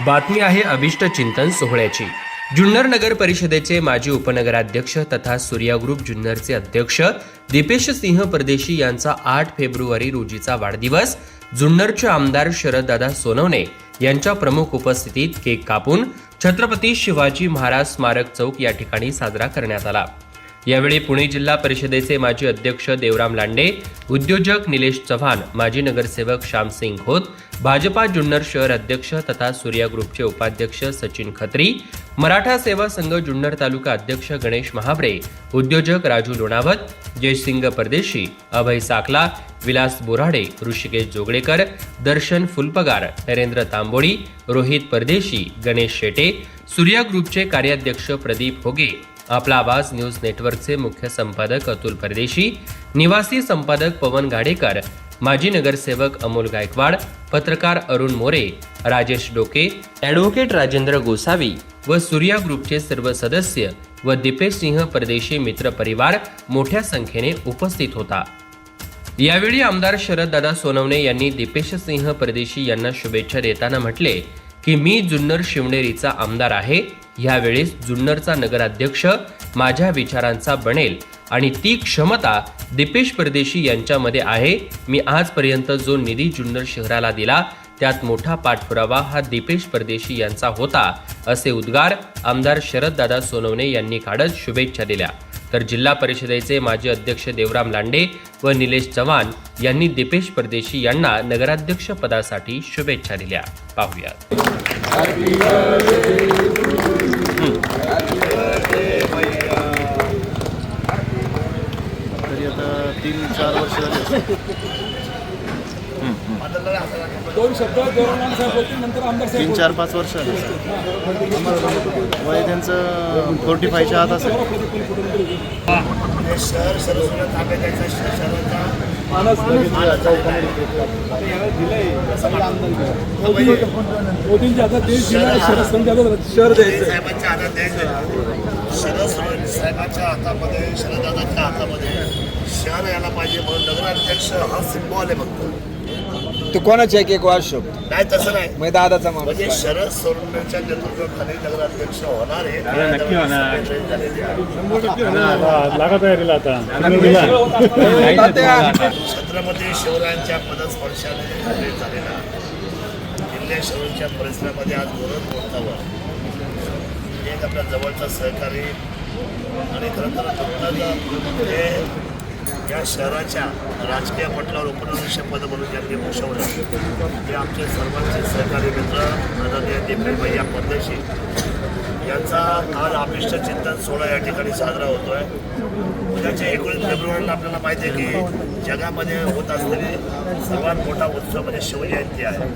बातमी आहे अभिष्ट चिंतन सोहळ्याची. जुन्नर नगर परिषदेचे माजी उपनगराध्यक्ष तथा सूर्या ग्रुप जुन्नरचे अध्यक्ष दीपेश सिंह परदेशी यांचा आठ फेब्रुवारी रोजीचा वाढदिवस जुन्नरचे आमदार शरददादा सोनवणे यांच्या प्रमुख उपस्थितीत केक कापून छत्रपती शिवाजी महाराज स्मारक चौक या ठिकाणी साजरा करण्यात आला. यावेळी पुणे जिल्हा परिषदेचे माजी अध्यक्ष देवराम लांडे उद्योजक निलेश चव्हाण माजी नगरसेवक श्यामसिंग खोत भाजपा जुन्नर शहर अध्यक्ष तथा सूर्या ग्रुपचे उपाध्यक्ष सचिन खत्री मराठा सेवा संघ जुन्नर तालुका अध्यक्ष गणेश महाबरे उद्योजक राजू लोणावत जयसिंग परदेशी अभय साकला विलास बोराडे ऋषिकेश जोगळेकर दर्शन फुलपगार नरेंद्र तांबोळी रोहित परदेशी गणेश शेटे सूर्या ग्रुपचे कार्याध्यक्ष प्रदीप होगे. आपला आवाज न्यूज नेटवर्कचे मुख्य संपादक अतुल परदेशी निवासी संपादक पवन गाडेकर माजी नगरसेवक अमोल गायकवाड पत्रकार अरुण मोरे राजेश डोके ॲडव्होकेट राजेंद्र गोसावी व सूर्या ग्रुपचे सर्व सदस्य व दीपेश सिंह परदेशी मित्र परिवार मोठ्या संख्येने उपस्थित होता. यावेळी आमदार शरददादा सोनवणे यांनी दीपेश सिंह परदेशी यांना शुभेच्छा देताना म्हटले की मी जुन्नर शिवनेरीचा आमदार आहे. यावेळेस जुन्नरचा नगराध्यक्ष माझ्या विचारांचा बनेल आणि ती क्षमता दीपेश परदेशी यांच्यामध्ये आहे. मी आजपर्यंत जो निधी जुन्नर शहराला दिला त्यात मोठा पाठपुरावा हा दीपेश परदेशी यांचा होता असे उद्गार आमदार शरददादा सोनवणे यांनी काढत शुभेच्छा दिल्या. तर जिल्हा परिषदेचे माजी अध्यक्ष देवराम लांडे व निलेश चव्हाण यांनी दीपेश परदेशी यांना नगराध्यक्ष पदासाठी शुभेच्छा दिल्या. पाहुयात. तीन चार वर्ष झाले दोन शब्द नंतर आमदार तीन चार पाच वर्ष झाले वय त्यांचं फोर्टी फायच्या आत असेल. शहर मोदींच्या देश दिला शरद संघ शहर द्यायचं. साहेबांच्या हातात द्यायचं. शरद साहेबांच्या हातामध्ये शरददादांच्या हातामध्ये. शहर यायला पाहिजे म्हणून नगराध्यक्ष हा सिम्बॉल आहे फक्त. तू कोणाची आहे की एक वार्षिक नाही तसं नाही. मग दादाचा माणूस म्हणजे शरद सोनवणेच्या नेतृत्वाखाली नगराध्यक्ष होणार आहे. नक्की होणार. लागा तयारीला आता. छत्रपती शिवरायांच्या पदस्पर्शाने निर्मित झालेला शिवरायांच्या परिसरामध्ये आज धोरण मोर्चावर. एक आपल्या जवळचा सहकारी आणि खरं तर हे या शहराच्या राजकीय पटलावर उपनिवेश पद म्हणून ज्यांनी भूषवलं ते आमचे सर्वांचे सहकारी मित्र आदरणीय दीपक भैया परदेशी यांचा काल अभिष्ट चिंतन सोहळा या ठिकाणी साजरा होतोय. उद्याच्या एकोणीस फेब्रुवारीला आपल्याला माहिती आहे की जगामध्ये होत असलेली सर्वात मोठा उत्सव म्हणजे शिवजयंती आहे.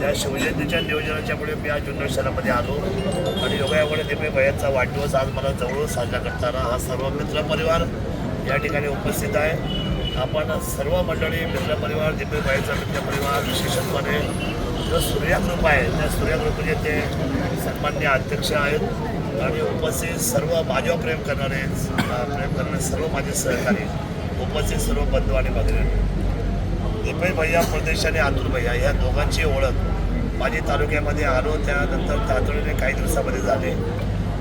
त्या शिवजयंतीच्या नियोजनाच्या पुढे मी आज जुन्नर शहरामध्ये आलो आणि योगायोगाने दिपे भैयांचा वाढदिवस आज मला जवळून साजरा करताना हा सर्व मित्रपरिवार या ठिकाणी उपस्थित आहे. आपण सर्व मंडळी मित्रपरिवार दिपे मित्र मित्रपरिवार विशेषत्वाने जो सूर्याग्रुप आहे त्या सूर्याग्रुपचे ते सन्मान्य अध्यक्ष आहेत आणि उपस्थित सर्व माझ्यावर प्रेम करणारे प्रेम करणारे सर्व माझे सहकारी उपस्थित सर्व बंधू आणि भगिनी. दिपे भैया प्रदेश आणि अतुल भैया या दोघांची ओळख माझी तालुक्यामध्ये आलो त्यानंतर तातडीने काही दिवसामध्ये झाले.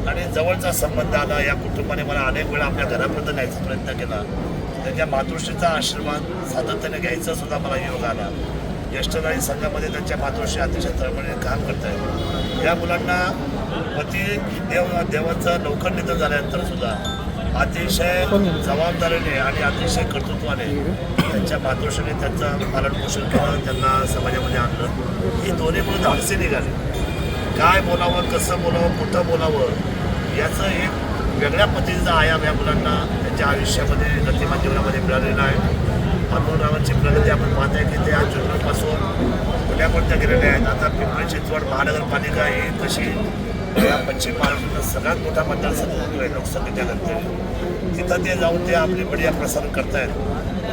आणि जवळचा संबंध आला या कुटुंबाने मला अनेक वेळा आपल्या घरापर्यंत न्यायचा प्रयत्न केला. त्यांच्या मातृश्रीचा आशीर्वाद सातत्याने घ्यायचा सुद्धा मला योग आला. ज्येष्ठनारी संघामध्ये त्यांच्या मातृश्री अतिशय तळमळीने काम करत आहेत या मुलांना पती देव देवाचं लवकर निधन झाल्यानंतर सुद्धा अतिशय जबाबदारीने आणि अतिशय कर्तृत्वाने त्यांच्या मातृश्रीने त्यांचं पालनपोषण केलं त्यांना समाजामध्ये आणलं. ही दोन्ही मुलं धाडसी निघाली. काय बोलावं कसं बोलावं कुठं बोलावं याचं एक वेगळ्या पद्धतीचा आयाम या मुलांना त्यांच्या आयुष्यामध्ये गतिमान जीवनामध्ये मिळालेला आहे. अनुभवरावांची प्रगती आपण पाहताय आहे की ते आज जुन्नरपासून पुण्यापर्यंत गेलेले आहेत. आता पिंपरी चिंचवड महानगरपालिका ही तशी या पश्चिम महाराष्ट्रातला सगळ्यात मोठा मतदारसंघ आहे लोकसंख्येच्या गणतेने तिथं ते जाऊन ते आपली मीडिया प्रसारण करतायत.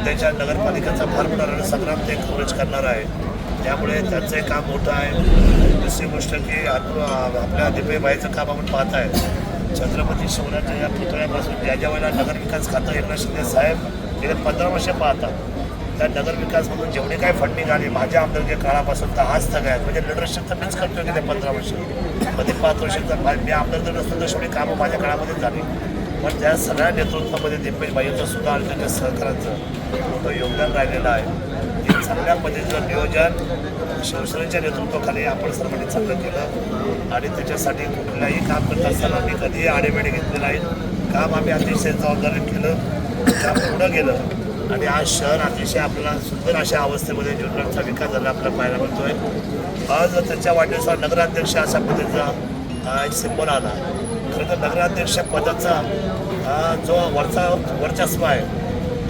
त्यांच्या नगरपालिकेचा फार मोठा रणसंग्राम ते कवरेज करणार आहे. त्यामुळे त्यांचं एक काम मोठं आहे. दुसरी गोष्ट की आपल्या दिपेबाईचं काम आपण पाहत आहे छत्रपती शिवरायांच्या या पुतळ्यापासून ज्या ज्या वेळेला नगरविकास खातं एकनाथ शिंदे साहेब गेले पंधरा वर्ष पाहतात. त्या नगरविकासमधून जेवढे काही फंडिंग आली माझ्या आमदारच्या काळापासून तर आज तक आहेत म्हणजे लिडरशिप तर मीच करतोय की ते पंधरा वर्ष. मध्ये पाच वर्ष तर मी आमदार जर नसतो तर शेवटी कामं माझ्या काळामध्ये झाली. पण त्या सगळ्या नेतृत्वामध्ये दिपेश भाईंचं सुद्धा आणि त्यांच्या सहकारांचं मोठं योगदान राहिलेलं आहे. चांगल्या पद्धतीचं नियोजन शिवसेनेच्या नेतृत्वाखाली आपण सर्वांनी चांगलं केलं. आणि त्याच्यासाठी कुठल्याही काम करत असताना आम्ही कधीही आढेमेढे घेतले नाहीत. काम आम्ही अतिशय जबाबदारी केलं. काम पुढं गेलं. आणि आज शहर अतिशय आपल्याला सुंदर अशा अवस्थेमध्ये जुन्नरचा विकास झाला आपल्याला पाहायला मिळतोय. आज त्याच्या वाटेचा नगराध्यक्ष अशा पद्धतीचा एक सिंबल आला. खरं तर नगराध्यक्ष पदाचा जो वरचा वर्चस्व आहे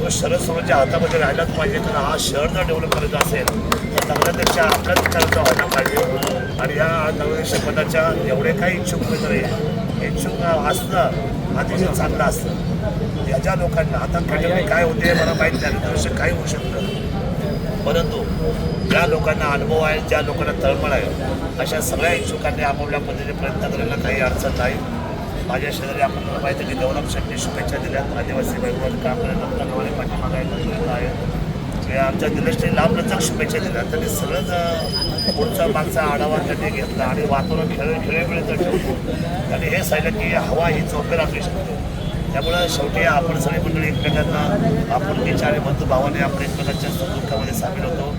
तो शरद सोनच्या हातामध्ये राहिलाच पाहिजे. कारण हा शहर जर डेव्हलप करायचा असेल तर नगराध्यक्षा आपल्याच विचाराचा व्हायला पाहिजे. आणि या नगराध्यक्ष पदाच्या एवढे काही इच्छुक उमेदवार आहे इच्छुक असणं अतिशय चांगलं असतं. याच्या लोकांना आता कधी काय होते मला माहीत नाही. नगराध्यक्ष काय होऊ शकतं. परंतु ज्या लोकांना अनुभव आहे ज्या लोकांना तळमळ आहे अशा सगळ्या इच्छुकांनी आपापल्या पद्धतीने प्रयत्न करायला काही अडचण नाही. माझ्या शेजारी आपण माहिती की गौरव शेट्टी शुभेच्छा दिल्यात आदिवासी बहुमत काम करायला तलवारी पाठीमागायला आहे आमच्या दिलेशने लांबलचक शुभेच्छा दिल्या. त्यांनी सगळंच पुढचा मागचा आढावा त्यांनी घेतला आणि वातावरण खेळ खेळेवेळेचं ठेवतो आणि हे सांगितलं की हवा ही चौफेर आपली शकते त्यामुळं शेवटी आपण सगळी मंडळी एकमेकांना आपुलकीच्या आणि बंधुभावाने आपण एकमेकांच्या सुखदुःखामध्ये सामील होतो.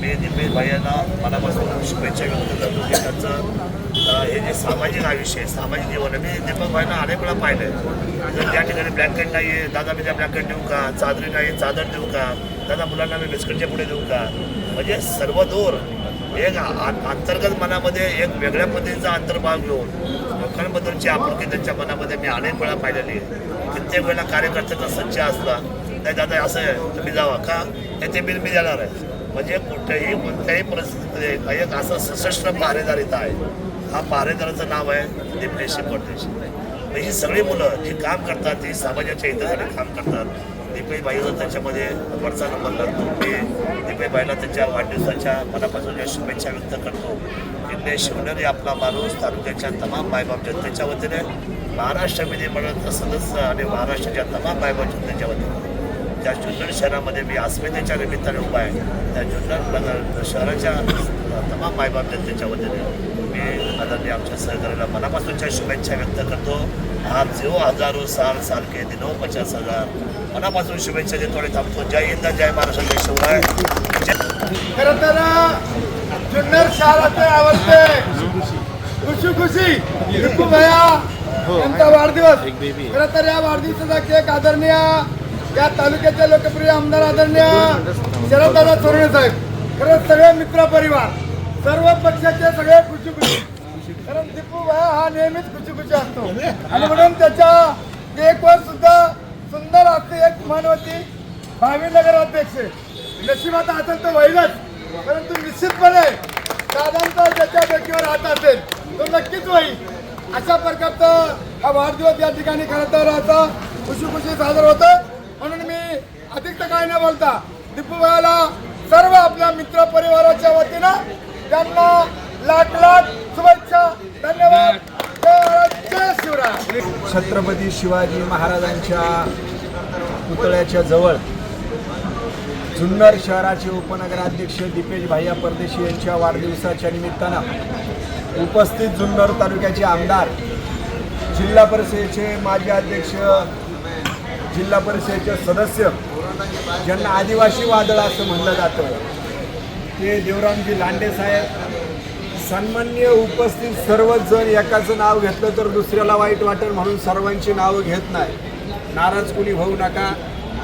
मी दिपेश भाई यांना मनापासून शुभेच्छा व्यक्त करतो. की त्यांचं हे जे सामाजिक आयुष्य आहे सामाजिक जीवन आहे मी दीपक भाईना अनेक वेळा पाहिलं आहे जर त्या ठिकाणी ब्लँकेट नाही आहे दादा मी त्या ब्लँकेट देऊ का? चादरी नाही चादर देऊ का? दादा मुलांना मी बिस्किटच्या पुढे देऊ का? म्हणजे सर्व दूर एक आ- अंतर्गत मनामध्ये एक वेगळ्या पद्धतीचा अंतर्भाव घेऊन लोकांबद्दलची आपुलकी त्यांच्या मनामध्ये मी अनेक वेळा पाहिलेली आहे. कित्येक वेळेला कार्यकर्त्याचा संचय असला नाही दादा असं आहे तुम्ही जावा का? त्याचे बिल मी देणार आहे. म्हणजे कुठेही कोणत्याही परिस्थितीमध्ये एक असं सशस्त्र पहारेदार आहे. हा पहारेदाराचं नाव आहे दिपलेशी परदेशी मग ही सगळी मुलं जी काम करतात ती समाजाच्या हितासाठी काम करतात. दीपेश भाईला त्याच्यामध्ये वरचा नंबर लागतो. मी दीपेश भाईला वाढदिवसाच्या मनापासून या शुभेच्छा व्यक्त करतो इथले शिवनेरी आपला माणूस तालुक्याच्या तमाम मायबाप जनतेच्या वतीने महाराष्ट्र विधिमंडळाचा सदस्य आणि महाराष्ट्राच्या तमाम मायबाप जनतेच्या वतीने. ज्या जुन्नर शहरामध्ये मी अस्मितेच्या निमित्ताने उभा आहे त्या जुन्नर शहराच्या तमाम मायबाप जनतेच्या वतीने. मी आदरणीय आमच्या सहकार्याला मनापासूनच्या शुभेच्छा व्यक्त करतो. आप जो हजारो साल साल के दिनो पचास हजार मनापासून शुभेच्छा देतो आणि थांबतो. जय हिंद जय महाराष्ट्र जय शिवराय. खर तर जुन्नर शहराचे आवडते. खुशी खुशी. विपू भैया यांचा वाढदिवस. खर तर या वाढदिवसाचा केक आदरणीय या तालुक्याचे लोकप्रिय आमदार आदरणीय शरददादा चोरणे साहेब. खरंच सगळे मित्र परिवार. सर्व पक्षाचे सगळे खुशी खुशी कारण दीपू भाया हा नेहमीच खुशी खुशी असतो. आणि म्हणून त्याच्या केकवर सुद्धा सुंदर असते एक म्हण होती भावी नगराध्यक्ष नशिबात असेल तर होईलच परंतु निश्चितपणे दादांचा ज्याच्या डोक्यावर हात असेल तो नक्कीच होईल. अशा प्रकारचा हा वाढदिवस या ठिकाणी खरं तर असा खुशी खुशी साजरा होतो. म्हणून मी अधिक तर काय न बोलता दीपूभाईला सर्व आपल्या मित्र परिवाराच्या वतीनं त्यांना लाख लाख शुभेच्छा. धन्यवाद. जय शिवराय. छत्रपती शिवाजी महाराजांच्या पुतळ्याच्या जवळ जुन्नर शहराचे उपनगराध्यक्ष दीपेश भाईया परदेशी यांच्या वाढदिवसाच्या निमित्तानं उपस्थित जुन्नर तालुक्याचे आमदार जिल्हा परिषदेचे माजी अध्यक्ष जिल्हा परिषदेचे सदस्य ज्यांना आदिवासी वादळ असं म्हणलं जातं. ते देवरामजी लांडे साहेब. सन्मान्य उपस्थित सर्वच जण एकाचं नाव घेतलं तर दुसऱ्याला वाईट वाटेल म्हणून सर्वांची नावं घेत नाही. नाराज कुणी होऊ नका.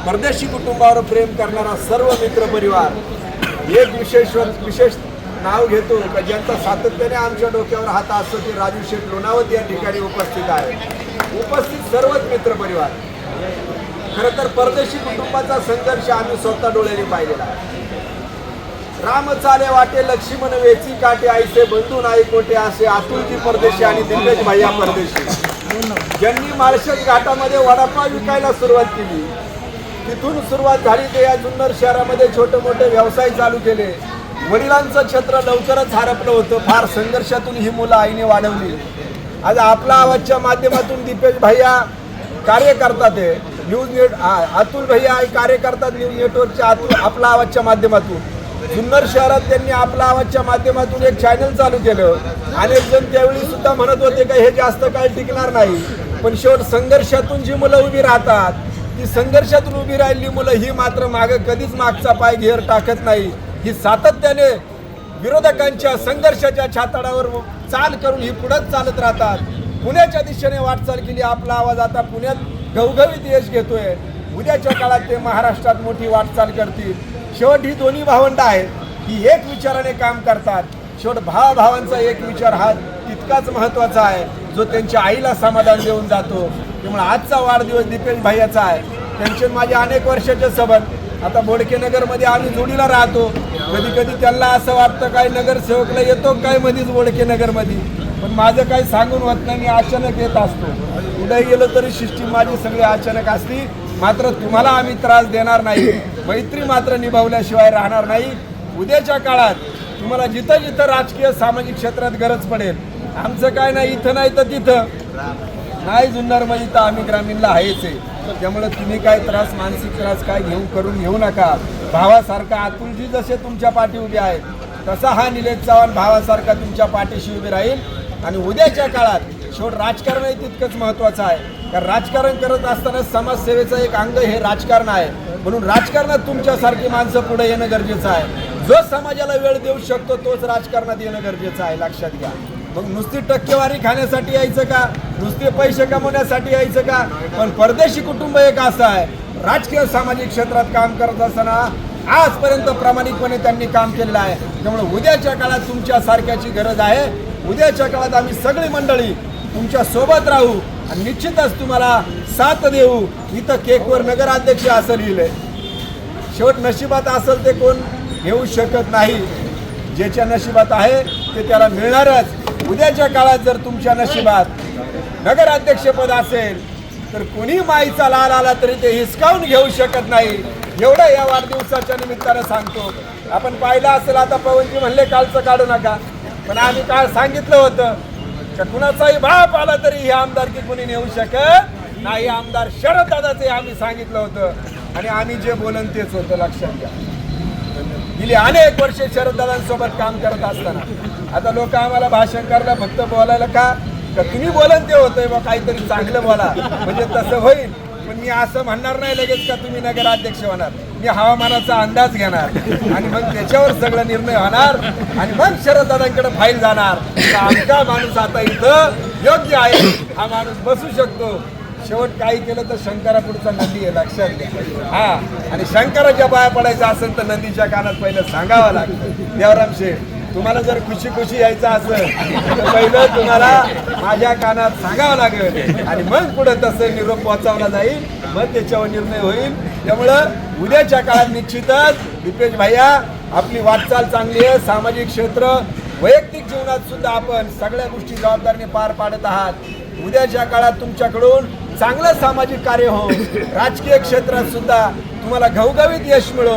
परदेशी कुटुंबावर प्रेम करणारा सर्व मित्र परिवार. एक विशेष विशेष नाव घेतो का ज्यांचा सातत्याने आमच्या डोक्यावर हात असतो ते राजू शेठ लोणावत या ठिकाणी उपस्थित आहे उपस्थित सर्वच मित्र परिवार. खरं तर परदेशी कुटुंबाचा संघर्ष आम्ही स्वतः डोळ्याने पाहिलेला आहे. राम चाले वाटे लक्ष्मण वेची काटे आईचे बंधू नाही कोटे असे अतुलजी परदेशी आणि दिग्गज भैया परदेशी. ज्यांनी माळशेज घाटामध्ये वडापाव विकायला सुरुवात केली. तिथून सुरुवात झाली ते या जुन्नर शहरामध्ये छोटे मोठे व्यवसाय चालू केले. वडिलांचं छत्र लवकरच हरपलं होतं. फार संघर्षातून ही मुलं आईने वाढवली. आज आपला आवाजच्या माध्यमातून दीपेश भैया कार्य करतात आहे न्यूज नेट अतुल भैया हे कार्य करतात न्यूज नेटवर्कच्या अतुल आपला आवाजच्या माध्यमातून. जुन्नर शहरात त्यांनी आपला आवाजच्या माध्यमातून एक चॅनल चालू केलं. अनेक जण त्यावेळी सुद्धा म्हणत होते का हे जास्त काळ टिकणार नाही. पण शेवट संघर्षातून जी मुलं उभी राहतात ती संघर्षातून उभी राहिलेली मुलं ही मात्र मागं कधीच मागचा पाय घेर टाकत नाही. ही सातत्याने विरोधकांच्या संघर्षाच्या छाताडावर चाल करून ही पुढंच चालत राहतात. पुण्याच्या दिशेने वाटचाल केली. आपला आवाज आता पुण्यात घवघवीत यश घेतोय. उद्याच्या काळात ते महाराष्ट्रात मोठी वाटचाल करतील. शेवट ही दोन्ही भावंड आहेत ही एक विचाराने काम करतात. शेवट भावा भावांचा एक विचार हा तितकाच महत्त्वाचा आहे जो त्यांच्या आईला समाधान देऊन जातो. त्यामुळे आजचा वाढदिवस दीपेश भाईयाचा आहे. त्यांचे माझे अनेक वर्षाचे सबंध. आता बोडके नगरमध्ये आम्ही जोडीला राहतो. कधी कधी त्यांना असं वाटतं काय नगरसेवकला येतो काय? मधीच बोडकेनगरमध्ये पण माझं काही सांगून होत नाही मी अचानक येत असतो. कुठेही गेलो तरी सिस्टीम माझी सगळी अचानक असती. मात्र तुम्हाला आम्ही त्रास देणार नाही. मैत्री मात्र निभावल्याशिवाय राहणार नाही. उद्याच्या काळात तुम्हाला जिथं जिथं राजकीय सामाजिक क्षेत्रात गरज पडेल आमचं काय नाही इथं नाही तर तिथं. नाही जुन्नरमध्ये तर आम्ही ग्रामीणला आहेच आहे. त्यामुळे तुम्ही काय त्रास मानसिक त्रास काय घेऊ करून घेऊ नका. भावासारखा अतुलजी जसे तुमच्या पाठी उभे आहेत तसा हा निलेश चव्हाण भावासारखा तुमच्या पाठीशी उभे राहील. आणि उद्याच्या काळात शेवट राजकारणही तितकंच महत्त्वाचं आहे. कारण राजकारण करत असताना समाजसेवेचं एक अंग हे राजकारण आहे. म्हणून राजकारणात तुमच्यासारखी माणसं पुढे येणं गरजेचं आहे. जो समाजाला वेळ देऊ शकतो तोच राजकारणात येणं गरजेचं आहे. लक्षात घ्या. मग नुसती टक्केवारी खाण्यासाठी यायचं का? नुसते पैसे कमवण्यासाठी यायचं का? पण परदेशी कुटुंब एक असं आहे. राजकीय सामाजिक क्षेत्रात काम करत असताना आजपर्यंत प्रामाणिकपणे त्यांनी काम केलेलं आहे. त्यामुळे उद्याच्या काळात तुमच्या सारख्याची गरज आहे. उद्याच्या काळात आम्ही सगळी मंडळी तुमच्यासोबत राहू आणि निश्चितच तुम्हाला साथ देऊ. इथं केकवर नगराध्यक्ष असं लिहिलंय. शेवट नशिबात असेल ते कोण? घेऊ शकत नाही. ज्याच्या नशिबात आहे ते त्याला मिळणारच. उद्याच्या काळात जर तुमच्या नशिबात नगराध्यक्षपद असेल तर कोणी माईचा लाल आला तरी ते हिसकावून घेऊ शकत नाही. एवढं या वाढदिवसाच्या निमित्तानं सांगतो. आपण पाहिलं असेल आता पवनजी म्हणले कालचं काढू नका. पण आम्ही काल सांगितलं होतं का कुणाचाही बाप आला तरी ही आमदारकी कुणी नेऊ शकत नाही. आमदार शरद दादाचे आम्ही सांगितलं होतं. आणि आम्ही जे बोलन तेच होतं लक्षात घ्या. गेली अनेक वर्षे शरददादांसोबत काम करत असताना. आता लोक आम्हाला भाषण करायला फक्त बोलायला का? का तुम्ही बोलन ते होतंय बा काहीतरी चांगलं बोला. म्हणजे तसं होईल. पण मी असं म्हणणार नाही लगेच का तुम्ही नगराध्यक्ष होणार. मी हवामानाचा अंदाज घेणार आणि मग त्याच्यावर सगळं निर्णय होणार आणि मग शरददादांकडे फाईल जाणार. तर आमचा माणूस आता इथं योग्य आहे. हा माणूस बसू शकतो. शेवट काही केलं तर शंकरापुढचा नंदी आहे लक्षात घ्या. हा. आणि शंकराच्या पाया पडायचं असेल तर नंदीच्या कानात पहिलं सांगावं लागतं. देवराम शेठ तुम्हाला जर खुशी खुशी यायचं असेल तर पहिलं तुम्हाला माझ्या कानात सांगावं लागेल. आणि मग पुढे तसं निरोप पोहोचवला जाईल. मग त्याच्यावर निर्णय होईल. त्यामुळं उद्याच्या काळात निश्चितच दीपेश भैया आपली वाटचाल चांगली आहे. सामाजिक क्षेत्र वैयक्तिक जीवनात सुद्धा आपण सगळ्या गोष्टी जबाबदारीने पार पाडत आहात. उद्याच्या काळात तुमच्याकडून चांगलं सामाजिक कार्य हो राजकीय क्षेत्रात सुद्धा तुम्हाला घवघवीत यश मिळो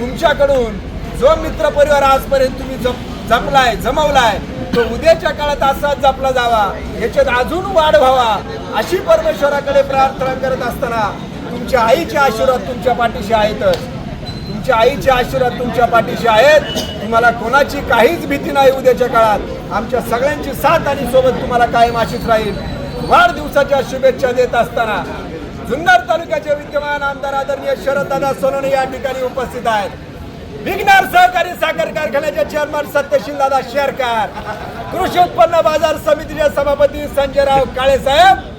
तुमच्याकडून जो मित्र परिवार आजपर्यंत तुम्ही जप जपलाय जमवलाय तो उद्याच्या काळात असाच जपला जावा. याच्यात अजून वाढ व्हावा अशी परमेश्वराकडे प्रार्थना करत असताना तुमच्या आईचे आशीर्वाद तुमच्या पाठीशी आहेतच. तुमच्या आईचे आशीर्वाद तुमच्या पाठीशी आहेत. तुम्हाला कोणाची काहीच भीती नाही उद्याच्या काळात. आमच्या सगळ्यांची साथ आणि सोबत तुम्हाला कायम अशीच राहील. वाढदिवसाच्या शुभेच्छा देत असताना जुन्नर तालुक्याचे विद्यमान आमदार आदरणीय शरददादा सोनवणे या ठिकाणी उपस्थित आहेत. विघ्नार सहकारी साखर कारखान्याचे चेअरमन सत्यशील दादा शेरकर. कृषी उत्पन्न बाजार समितीचे सभापती संजयराव काळे साहेब.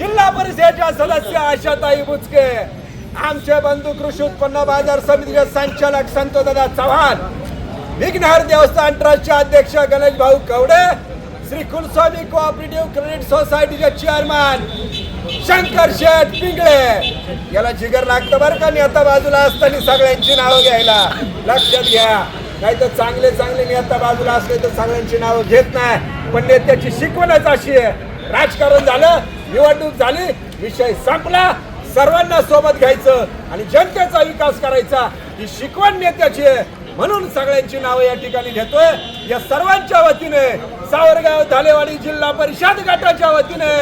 जिल्हा परिषदेच्या सदस्य आशाताई बुचके आमचे बंधू कृषी उत्पन्न बाजार समितीचे संचालक संतोदादा चव्हाण विघ्नहर देवस्थान ट्रस्टचे अध्यक्ष गणेश भाऊ कवडे श्री कुलस्वामी कोऑपरेटिव्ह क्रेडिट सोसायटीचे चेअरमन शंकर शेठ पिंगळे. याला जिगर लागतं बरं का नेता बाजूला असताना सगळ्यांची नावं घ्यायला. लक्षात घ्या. नाही तर चांगले चांगले नेता बाजूला असले तर सगळ्यांची नावं घेत नाही. पण नेत्याची शिकवणच अशी आहे. राजकारण झालं निवडणूक झाली विषय संपला सर्वांना सोबत घ्यायचं आणि जनतेचा विकास करायचा ही शिकवण नेत्याची आहे. म्हणून सगळ्यांची नावं या ठिकाणी घेतोय या सर्वांच्या वतीने सावरगाव धालेवाडी जिल्हा परिषद गटाच्या वतीने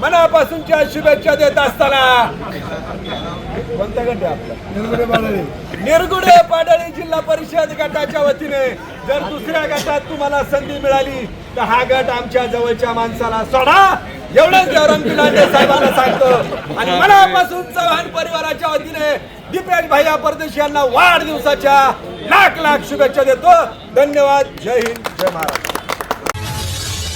मनापासूनच्या शुभेच्छा देत असताना कोणता गट आहे आपला? निरगुडे पाडळी जिल्हा परिषद गटाच्या वतीने जर दुसऱ्या गटात तुम्हाला संधी मिळाली तर हा गट आमच्या जवळच्या माणसाला सोडा. एवढंच देवराम पिलांडे साहेबांना सांगतो. आणि मनापासून चव्हाण परिवाराच्या वतीने दीपेश भैया परदेशी यांना वाढदिवसाच्या लाख लाख शुभेच्छा देतो. धन्यवाद. जय हिंद. जय महाराष्ट्र.